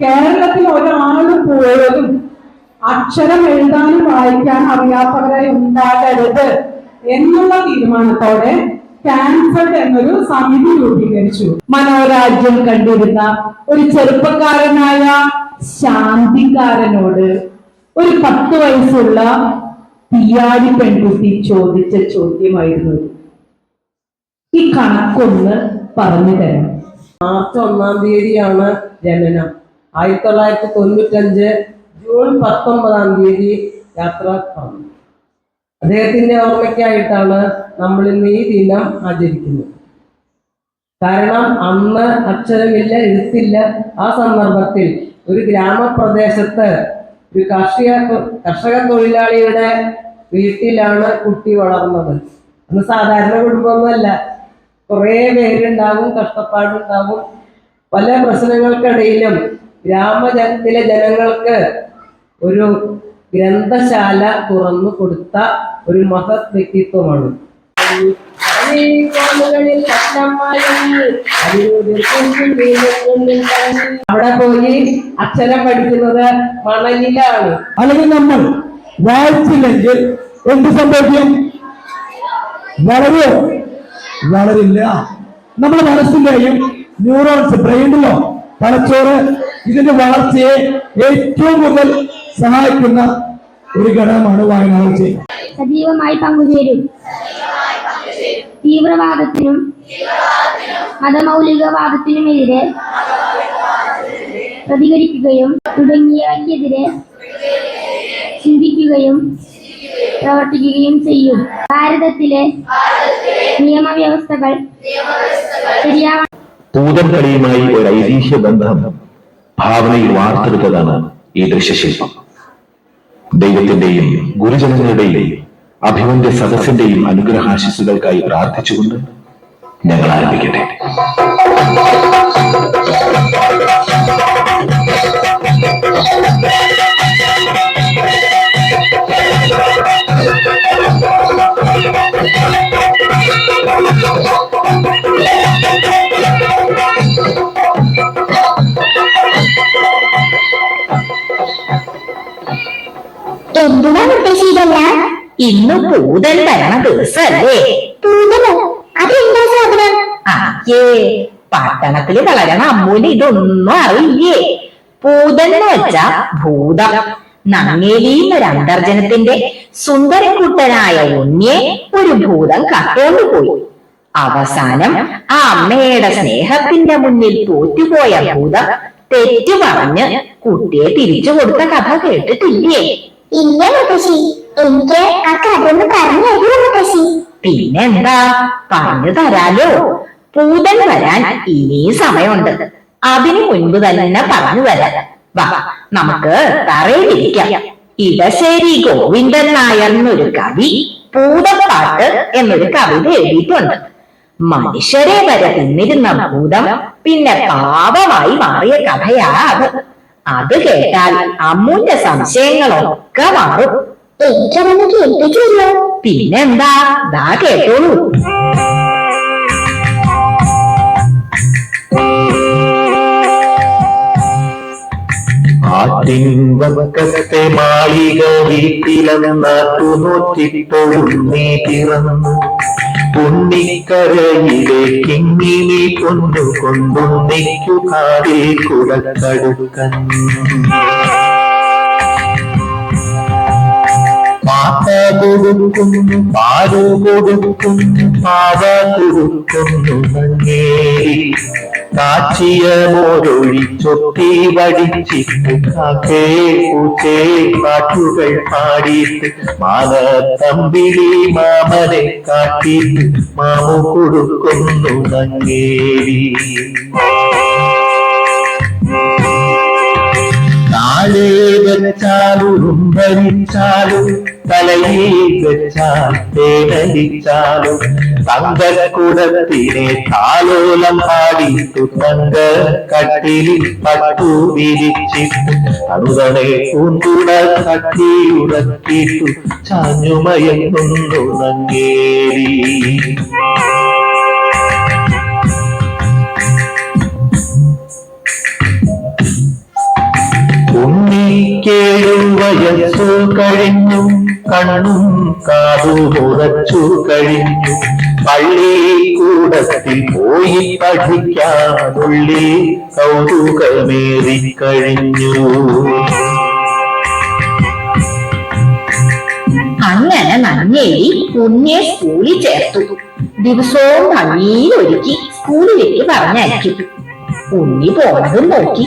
കേരളത്തിൽ ഒരാൾ പോലും അക്ഷരം എഴുതാനും വായിക്കാൻ അറിയാത്തവരായി ഉണ്ടാകരുത് എന്നുള്ള തീരുമാനത്തോടെ ക്യാൻസർഡ് എന്നൊരു സമിതി രൂപീകരിച്ചു മനോരാജ്യം കണ്ടിരുന്ന ഒരു ചെറുപ്പക്കാരനായ ശാന്തിക്കാരനോട് ഒരു പത്ത് വയസ്സുള്ള തീയാടി പെൺകുട്ടി ചോദിച്ച ചോദ്യമായിരുന്നു. ഈ കണക്കൊന്ന് പറഞ്ഞു തരാം മാർച്ച് ഒന്നാം തീയതിയാണ് ജനനം. ആയിരത്തി തൊള്ളായിരത്തി തൊണ്ണൂറ്റഞ്ച് ജൂൺ പത്തൊമ്പതാം തീയതി യാത്ര പറഞ്ഞു അദ്ദേഹത്തിന്റെ ഓർമ്മയ്ക്കായിട്ടാണ് നമ്മൾ ഇന്ന് ഈ ദിനം ആചരിക്കുന്നത്. കാരണം അന്ന് അക്ഷരമില്ല എഴുത്തില്ല. ആ സന്ദർഭത്തിൽ ഒരു ഗ്രാമപ്രദേശത്ത് ഒരു കാർഷിക കർഷക തൊഴിലാളിയുടെ വീട്ടിലാണ് കുട്ടി വളർന്നത്. അന്ന് സാധാരണ കുടുംബമൊന്നുമല്ല. കുറേ പേരുണ്ടാകും കഷ്ടപ്പാടുണ്ടാകും പല പ്രശ്നങ്ങൾക്കിടയിലും ഗ്രാമജനത്തിലെ ജനങ്ങൾക്ക് ഒരു ഗ്രന്ഥശാല തുറന്നു കൊടുത്ത ഒരു മഹത് വ്യക്തിത്വമാണ്. അവിടെ പോയി അക്ഷരം പഠിക്കുന്നത് മണലിലാണ്. അല്ലെങ്കിൽ നമ്മൾ വായിച്ചില്ലെങ്കിൽ എന്ത് സംഭവിക്കും? വളരുമോ വളരില്ല. നമ്മുടെ മനസ്സിന്റെയും ന്യൂറോൺസ് ബ്രെയിനിലോ തലച്ചോറ് ഇതിന്റെ വളർച്ചയെ ഏറ്റവും കൂടുതൽ സഹായിക്കുന്ന ഒരു ഘടകമാണ് വായനാഴ്ച സജീവമായി പങ്കുചേരും. തീവ്രവാദത്തിനും മതമൗലികവാദത്തിനുമെതിരെ പ്രതികരിക്കുകയും തുടങ്ങിയവയ്ക്കെതിരെ ചിന്തിക്കുകയും പ്രവർത്തിക്കുകയും ചെയ്യും. ഭാരതത്തിലെ നിയമവ്യവസ്ഥകൾ ശരിയാവ ഒരു ഐതിഹ്യ ബന്ധം ഭാവനയിൽ വാർത്തെടുത്തതാണ് ഈ ദൃശ്യശില്പം. ദൈവത്തിന്റെയും ഗുരുജനങ്ങളുടെയും അഭിമന്യ സദസ്സിന്റെയും അനുഗ്രഹാശിസുകൾക്കായി പ്രാർത്ഥിച്ചുകൊണ്ട് ഞങ്ങൾ ആരംഭിക്കട്ടെ. എന്തുവാ മുത്തശ്ശീതല്ല ഇന്ന് പൂതൽ വരണ ദിവസല്ലേ? പൂതലോ അതെന്താ സാധനം? അയ്യേ പട്ടണത്തിൽ വളരണ അമ്മൂന് ഇതൊന്നും അറിയില്ലേ? പൂതൽ എന്ന് വെച്ചാ ഭൂതം. നങ്ങേലി ഒരു അന്തർജനത്തിന്റെ സുന്ദരക്കുട്ടനായ ഉണ്ണിയെ ഒരു ഭൂതം കട്ടോണ്ട് പോയി. അവസാനം ആ അമ്മയുടെ സ്നേഹത്തിന്റെ മുന്നിൽ തോറ്റുപോയ ഭൂതം തെറ്റു പറഞ്ഞ് കുട്ടിയെ തിരിച്ചു കൊടുത്ത കഥ കേട്ടിട്ടില്ലേ? ഇല്ല മുത്തശ്ശി. എനിക്ക് ആ കഥ ഒന്ന് പറഞ്ഞു മുത്തശ്ശി? പിന്നെന്താ? പറഞ്ഞു തരാലോ. പൂതൻ വരാൻ ഇനിയും സമയമുണ്ട്. അതിനു മുൻപ് തന്നെ പറഞ്ഞു വരാം വാ നമുക്ക് തറയിലിരിക്കാം. ഇടശ്ശേരി ഗോവിന്ദൻ നായർ എന്നൊരു കവി പൂതപ്പാട്ട് എന്നൊരു കവിത എഴുതിയിട്ടുണ്ട്. മനുഷ്യരെ വരെ തിന്നിരുന്ന ഭൂതം പിന്നെ പാപമായി മാറിയ കഥയാ അത് അത് കേട്ടാൽ അമ്മൂന്റെ സംശയങ്ങളൊക്കെ മാറും. എനിക്കതൊന്ന് പിന്നെന്താ? ദാ കേട്ടോളൂ. ആറ്റിൻവക്കത്തെ മാളിക വീട്ടിലെന്നാട്ടു നോക്കിപ്പോഴും നീ പിറന്നു. ഉണ്ണിക്കരയിലെ കിങ്ങിനി കൊണ്ടു കൊണ്ടുണ്ണിക്കു കാടിൽ കുടക്കടുക്കൻ. മാത കൊടുക്കുന്നു പാൽ കൊടുക്കുന്നു പാവ കൊടുക്കുന്നു നങ്ങേരി കാച്ചിയ മോരൊഴിച്ചൊട്ടി വടിച്ചിട്ട് കാക്കേ പൂച്ചേ പാട്ടുകൾ പാടിയിട്ട് മാന തമ്പിളി മാമനെ കാട്ടിയിട്ട് മാമു കൊടുക്കുന്നു നങ്ങേരി. ஆளே வச்சாலும் உம்பரிச்சாலும் தலையை வச்சால் தேனடிச்சாலும் தங்க குடத்திலே தாலோலம் ஆடித்து தங்க கட்டிலில் பட்டு விரிச்சிட்டு அருகனை கூண்டுட கட்டியுடத்திட்டு சாஞ்சு மயங்குண்டு വയസ്സു കഴിഞ്ഞു കണ്ണും കാതു ഉറച്ചു കഴിഞ്ഞു. പള്ളിക്കൂടത്തിൽ പോയി പഠിക്കാനുള്ളിൽ കൗതുകമേറി കഴിഞ്ഞു. അങ്ങനെ നന്നേരി ഉണ്ണിയെ സ്കൂളിൽ ചേർത്തു. ദിവസവും ഭംഗിയിൽ ഒരുക്കി സ്കൂളിലേക്ക് പറഞ്ഞയക്കും. ഉണ്ണി പോണതും നോക്കി.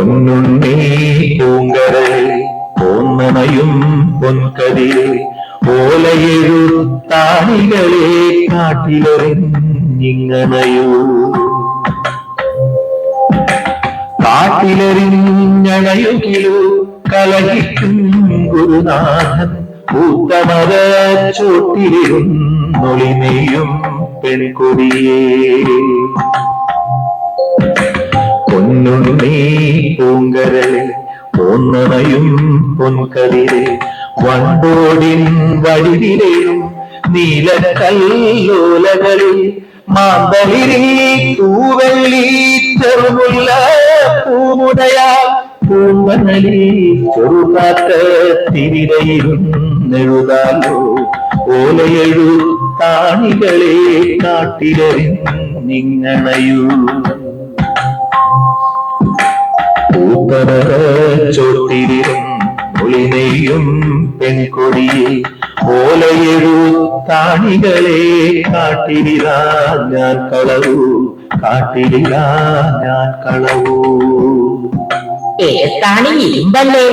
പൊന്നുണ്ണി പൂങ്കരൽ പോന്നണയും പൊൻകതിരെ ഓലയെഴുത്താണികളെ കാട്ടിലറിഞ്ഞിങ്ങനയൂ. കാട്ടിലെറിഞ്ഞണയുകിലോ കലഹിക്കും ഗുരുനാഥൻ പൂത്തമര ചോട്ടിലിരുന്നൊളിനെയും പെൺകൊടിയേ. പൊന്നുണ്ണി പൂങ്കരലെ പൊന്നണയും പൊൻകതിരെ വണ്ടോടിൻ വഴിയിലും നീലക്കല്ലോലകളിൽ മാന്തളിരി തൂവെള്ളി ചെറുമുള്ള പൂമുടയ പൂങ്കനലി ചെറുകാത്ത ഓലയെഴു താണികളെ കാട്ടിലെറിഞ്ഞിങ്ങണയൂ ചോട്ടിലും ഒളിനെയും പെൺകൊടിയെ ഓലയെഴു താണികളെ കാട്ടിലിതാ ഞാൻ കളവു കാട്ടിലിതാ ഞാൻ കളവൂ. ഏത്താണി ഇരുമ്പല്ലേ?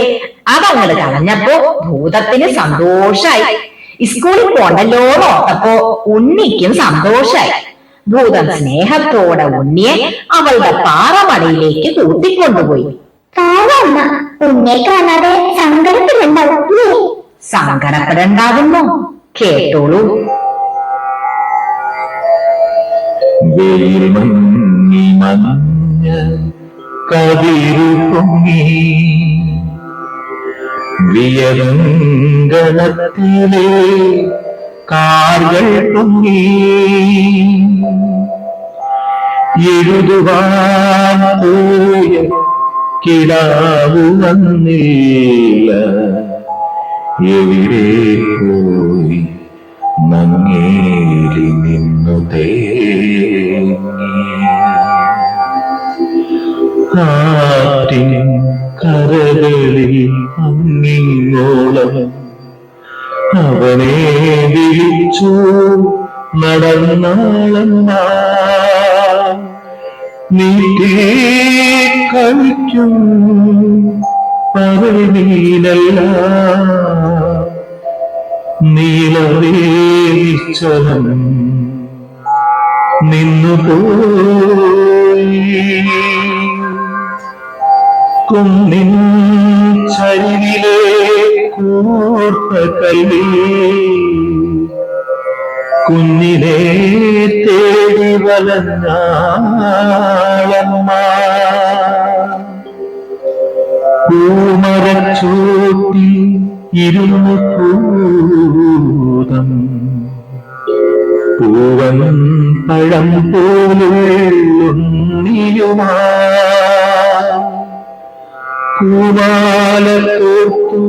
അതങ്ങൾ കളഞ്ഞപ്പോ ഭൂതത്തിന് സന്തോഷായി. സ്കൂളിൽ പോണ്ടല്ലോ ഓർത്തപ്പോ ഉണ്ണിക്കും സന്തോഷായി. ഭൂതം സ്നേഹത്തോടെ ഉണ്ണിയെ അവളുടെ പാറമടയിലേക്ക് കൂട്ടിക്കൊണ്ടുപോയി. ഉണ്ണിയെ കാണാതെ സങ്കടത്തിലുണ്ടാവും? സങ്കടപ്പെടണ്ടാകുന്നു. കേട്ടോളൂ. വെയിൽ മങ്ങി മഞ്ഞ കതിരു പൊങ്ങി വിയങ്കണത്തിലെ കാർകൾ പൊങ്ങി എഴുതുവാൻ കിടാവു വന്നില്ല. എവിടെ പോയി മങ്ങേലി നിന്നു തേങ്ങി. കാറ്റിൻ കരകളിൽ അങ്ങിങ്ങോളം അവനെ വിളിച്ചു നടന്നാളമ്മ നീട്ടി കഴിക്കും പകലിനല്ല നീലവേലിച്ചലം നിന്നുപോയി. കുന്നിൻ ചരിവിലെ കൂർത്ത കല്ലി കുഞ്ഞിനെ തേടി വലഞ്ഞാളമ്മ. പൂമരച്ചൂട്ടി ഇരുന്നു പൂതം. പൂവൻ പഴം പോലുണ്ണിയുമാ പൂമാല കോർത്തു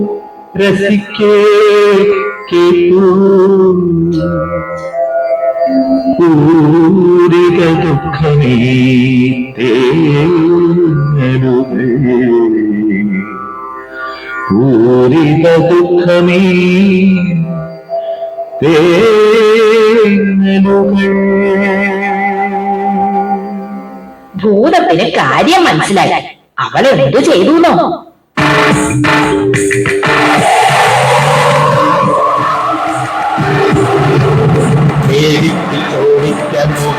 രസിക്കേ കേട്ടു. പൂരിക ദുഃഖമേ പൂരിത ദുഃഖമേ ഭൂതത്തിന് കാര്യം മനസ്സിലായി. അവൾ എന്തു ചെയ്തുന്നോ?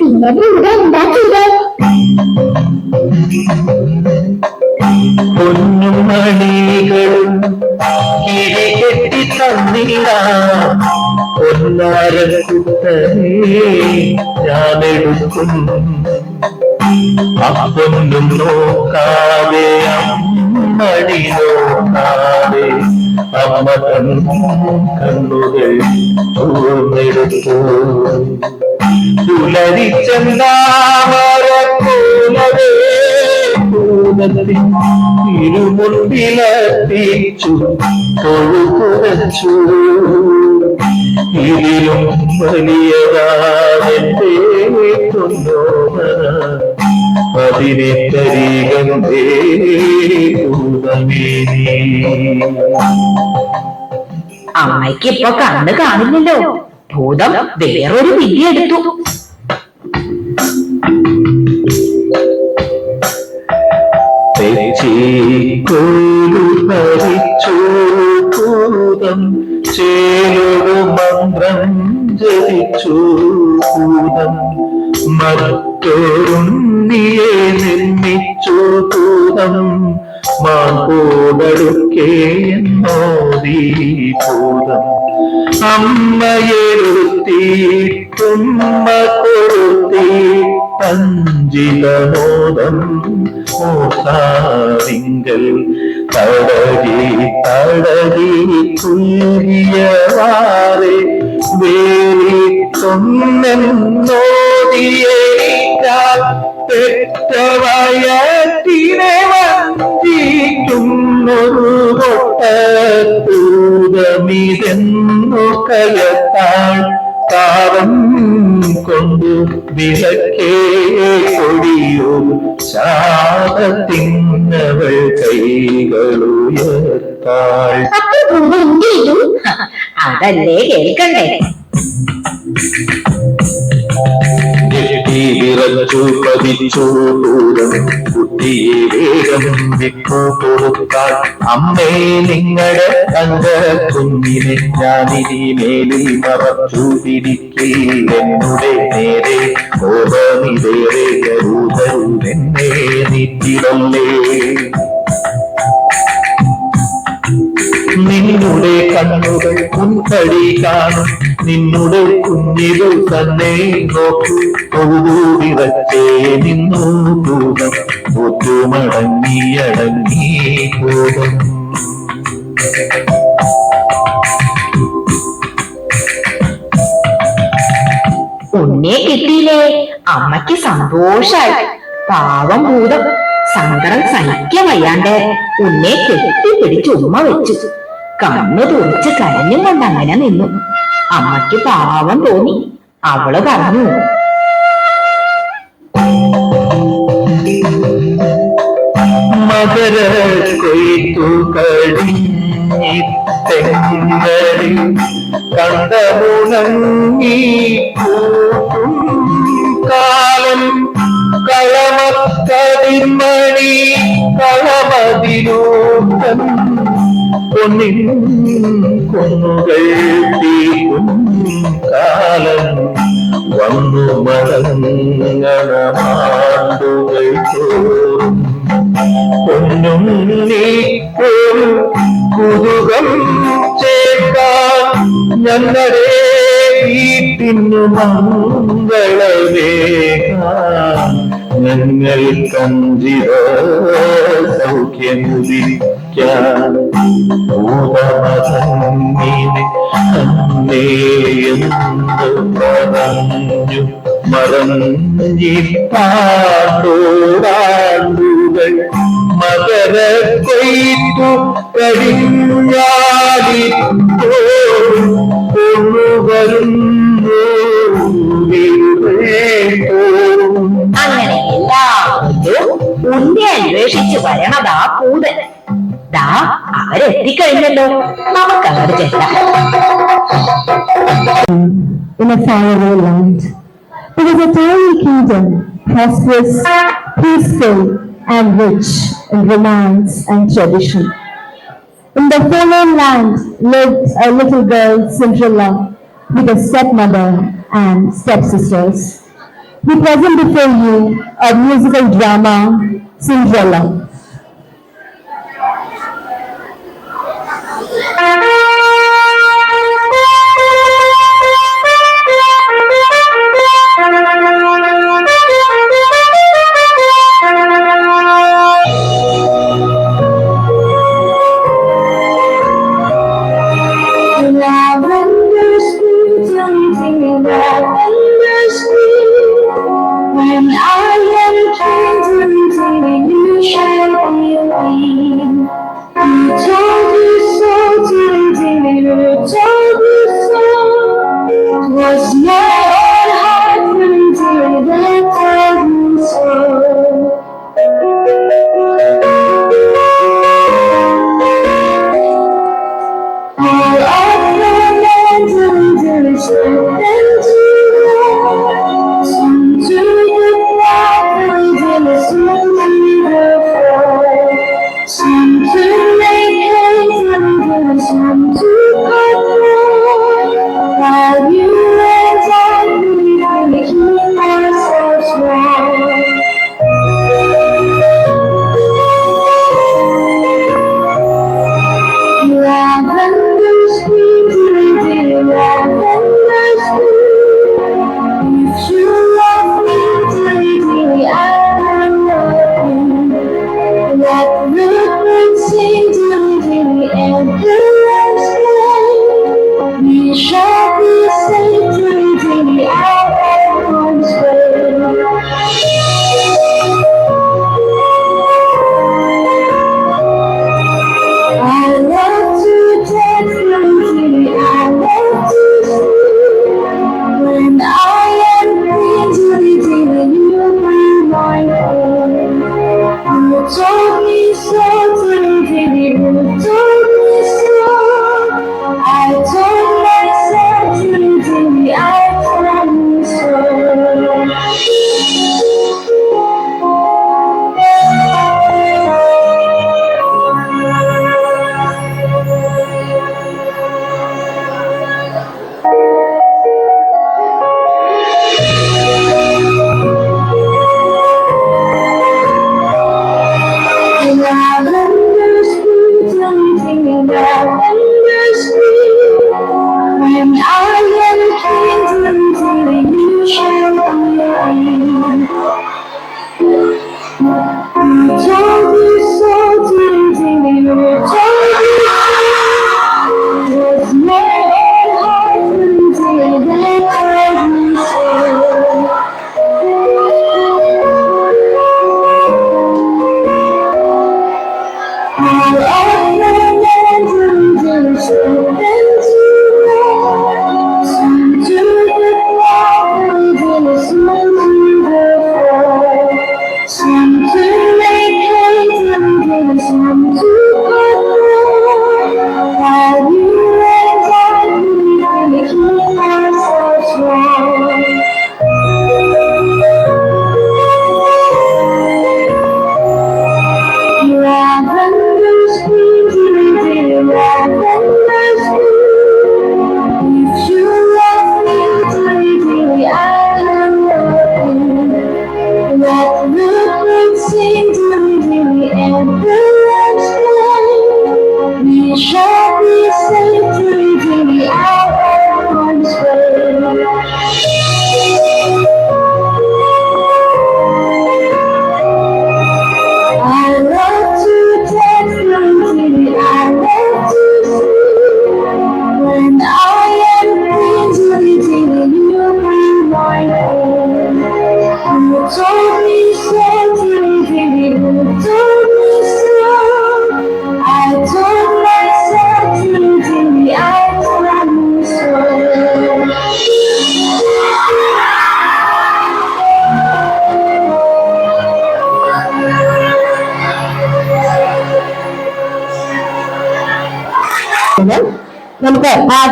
പിന്നെ ഇവിടെ എന്താ ചെയ്തേ പൊന്നും മണികളും കിഴികെട്ടി തന്നില്ല. പൊന്നാര കുത്തനെ ഞാനെടുക്കും അപ്പൊന്നും നോക്കാതെ അമ്മടി നോക്കാതെ അമ്മ കണ്ണുകൾ ചൂർന്നെടുത്തു ഇരുമുണ്ടിലെത്തിച്ചു തൊഴുകുറച്ചു അതിനെ തരീകന്തേ അമ്മയ്ക്ക് ഇപ്പൊ കണ്ണ് കാണില്ലല്ലോ ഭൂതം വേറൊരു വിദ്യ എടുത്തു. ഭൂതം ചേലൊരു മന്ത്രം ജപിച്ചു ഭൂതം. മറ്റൊരുണ്ണിയെ നിർമ്മിച്ചു ഭൂതം മാൻപോടടുക്കേ എന്നോദീ ഭൂതം. അമ്മയെടുത്തിട്ടുമ്മ കൊടുത്തി പഞ്ചിതമോദം മോസാവിങ്കൽ തടകി തടകി തുല്യവാറെ വേലി തൊന്നെന്നോദിയേറ്റാൽ പെറ്റവയറ്റിനെ വഞ്ചിക്കുന്നൊരു കൊട്ടൂതമിതെന്നു കയത്താൾ താരം കൊണ്ടു വിളക്കേ കൊടിയോ ശാപത്തിന്നവൾ കൈകളുയർത്താൾ. അതല്ലേ കേൾക്കണ്ടേ? വിറച്ചു പതിച്ചു ദൂരം വേഗം വിട്ടു കൊടുത്താൽ അമ്മേ നിങ്ങളുടെ തങ്ക കുഞ്ഞിനെ ഞാനിനി മേലിൽ മറച്ചു പിടിക്കേ എന്നുടെ നേരെ കോപമിതേറെ കരുതരുതെന്നേ നീറ്റിടല്ലേ നിന്നുടെ കണ്ണുകൾ മുൻപടി കാണും. നിന്നുടെ കുഞ്ഞികൾ തന്നെ നോക്കൂ തൊഴുതു വിറച്ചേ നിന്നു തൂകം ഒത്തുമടങ്ങി അടങ്ങി പോകും ഉന്നെ കിട്ടിയില്ലേ? അമ്മയ്ക്ക് സന്തോഷായി. പാവം ഭൂതം. സങ്കടം സഹിക്കാൻ വയ്യാണ്ട് ഉന്നെ കെട്ടിപ്പിടിച്ച് ഉമ്മ വെച്ചു. കണ്ണു തുറച്ച് കരഞ്ഞും കൊണ്ട് അങ്ങനെ നിന്നു. അമ്മയ്ക്ക് പാവം തോന്നി. അവൾ പറഞ്ഞു മകര കൊയ്ത്തു കഴിഞ്ഞി തെങ്ങടി കണ്ടമുണങ്ങി പൊന്നിൻ കുന്നുകൾ തീക്കും കാലം വന്നു മടങ്ങണമാണ്ടുകൾ തോറും പൊന്നും നീക്കും കുതുകം ഞങ്ങൾ കഞ്ചിര സൗഖ്യമുദിക്കാൻ പറഞ്ഞു മറഞ്ഞിപ്പാണ്ടോടാണ്ടുകൾ മകര കൊയ്ത്തു കഴിഞ്ഞാലിപ്പോഴുന്നു അങ്ങനെ അന്വേഷിച്ച് ദാ അവരെത്തിക്കഴിഞ്ഞല്ലോ In a faraway land, there was a tiny kingdom, prosperous, peaceful, and rich in romance and tradition. In the foreign land lived a little girl, Cinderella, with a stepmother and stepsisters. We present before you a musical drama sin singular.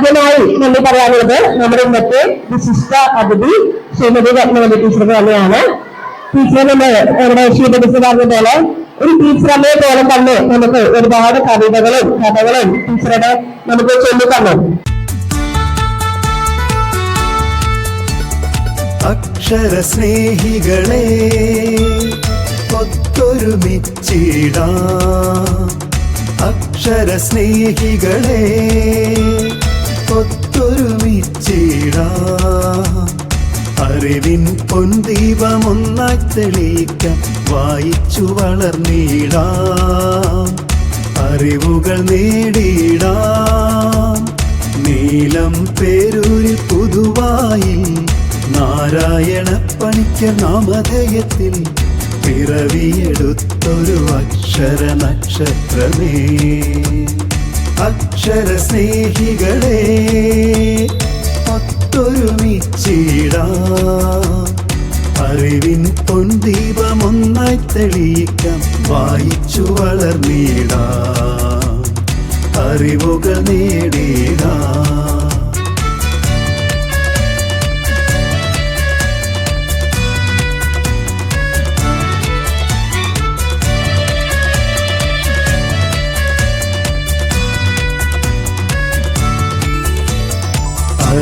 ആദ്യമായി നമ്മൾ പറയാനുള്ളത്. നമ്മുടെ ഇന്നത്തെ വിശിഷ്ട അതിഥി Shrimati രത്നവതി teacher തന്നെയാണ്. ടീച്ചറെ നമ്മൾ നമ്മുടെ ഷീത ടീച്ചർ പറഞ്ഞ പോലെ ഒരു ടീച്ചർ അമ്മയെ പോലെ തന്നെ നമുക്ക് ഒരുപാട് കവിതകളും കഥകളും ടീച്ചറുടെ നമുക്ക് ചൊല്ലിത്തന്നു. അക്ഷര സ്നേഹികളെ ഒത്തൊരുമിച്ചിടാം. അക്ഷര സ്നേഹികളെ ഒത്തൊരുമിച്ചിടാം അറിവിൻ പൊൻദീപമൊന്നായി തെളിയിക്കാം വായിച്ചു വളർന്നിടാം. അറിവുകൾ നേടിയിടാം. നീലം പേരൂരി പുതുവായി നാരായണ പണിക്ക നാമധേയത്തിൽ പിറവിയെടുത്തൊരു അക്ഷര നക്ഷത്രമേ. അക്ഷര സ്നേഹികളെ ഒത്തൊരുമിച്ചിടാം അറിവിൻ പൊൻദീപമൊന്നായി തെളിയിക്കാം വായിച്ചു വളർന്നിടാം. അറിവുകൾ നേടിടാം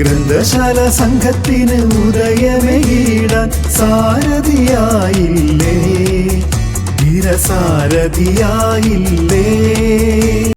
ഗ്രന്ഥശാല സംഘത്തിന് ഉദയമേടാൻ സാരഥിയായില്ലേ? ധീരസാരഥിയായില്ലേ